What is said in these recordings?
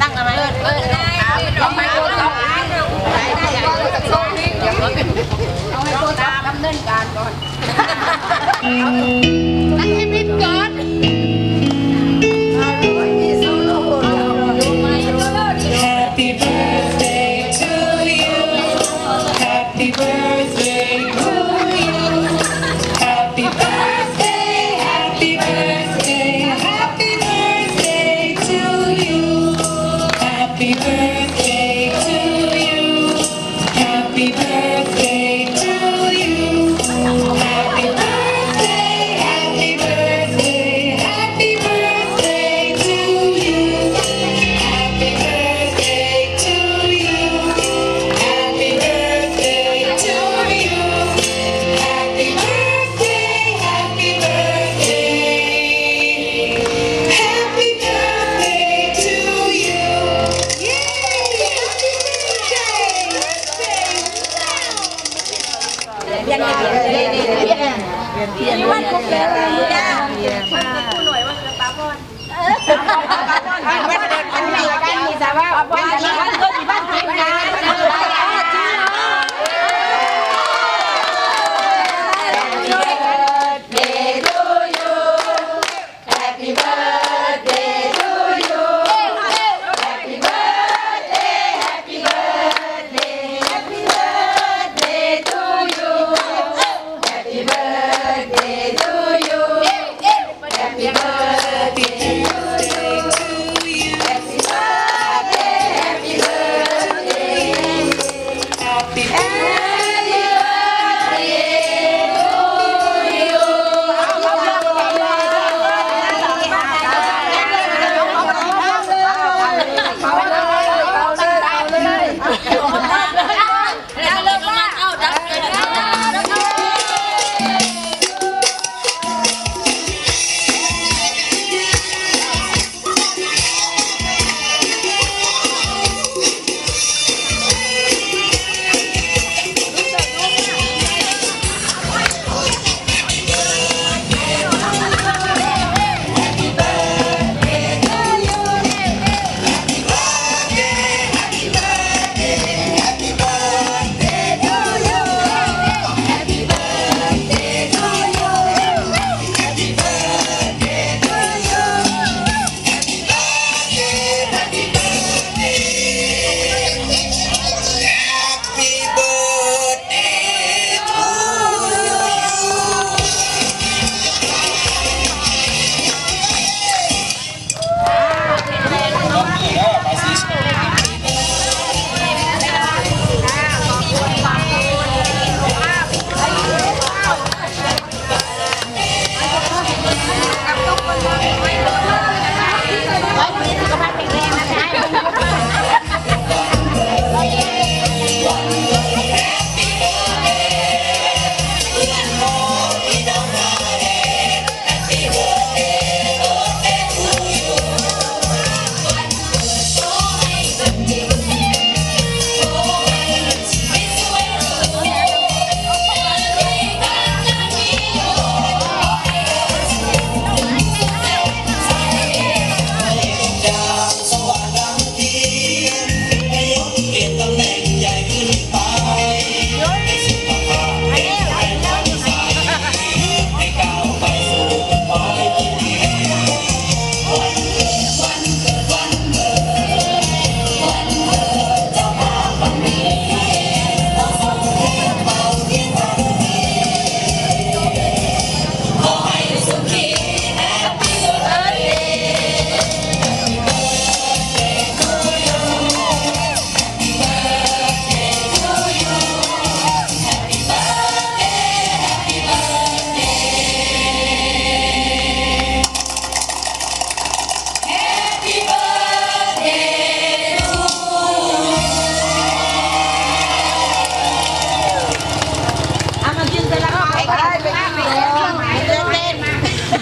ตั้งอะไรเปิดก็ได้ลองไปโทรศัพท์ได้ได้ได้ส่งนี่เอาให้โทรศัพท์ดำเนินการก่อน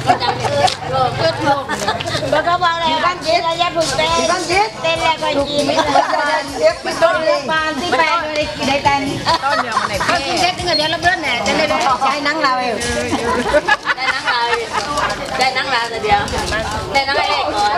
ก็ก็บอกแล้วบ้านเจ๊ระยะผูกเต้นบ้านเจ๊เต้นแล้วก็ยินต้นเล็กบานที่แปดยบได้เต้นต้นเดียวมันไหนก็กินเจ๊ตั้งแต่เดียวแล้วเบื่อแหน่จะได้ใช้นั่งเราเองได้นั่งเราได้นั่งเราเดียวได้นั่งเองก่อน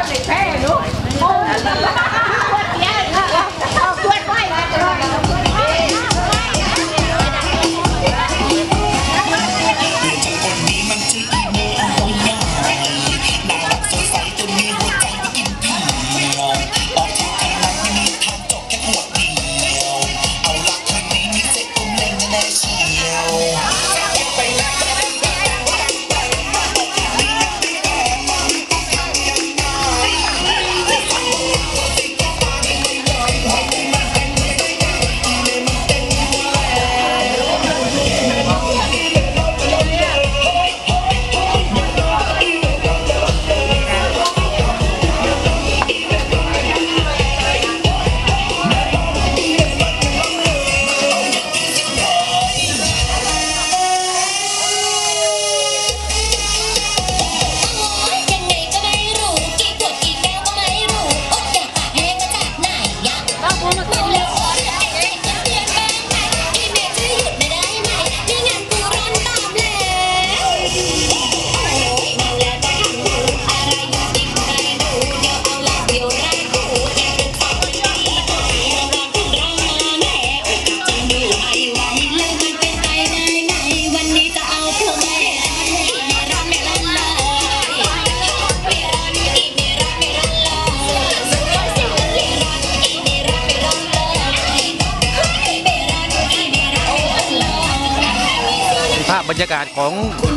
รรยากาศของ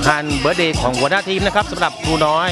ฮันเบอร์เดย์ของหัวหน้าทีมนะครับสำหรับครูน้อย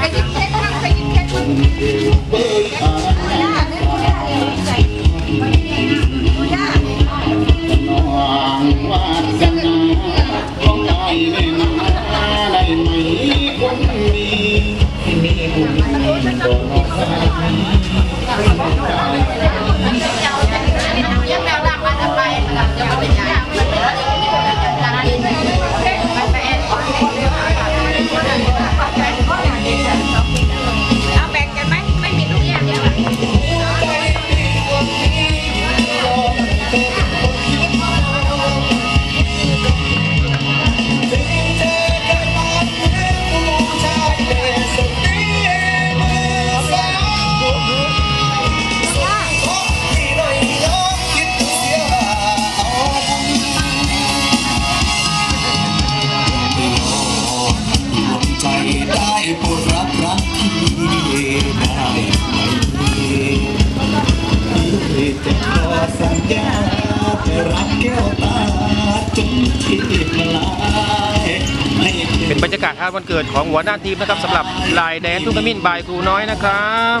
อาวันเกิดของหัวหน้าทีมนะครับสำหรับลายแดงทุกขมินบายครูน้อยนะครับ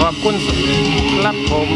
ขอบคุณรับผม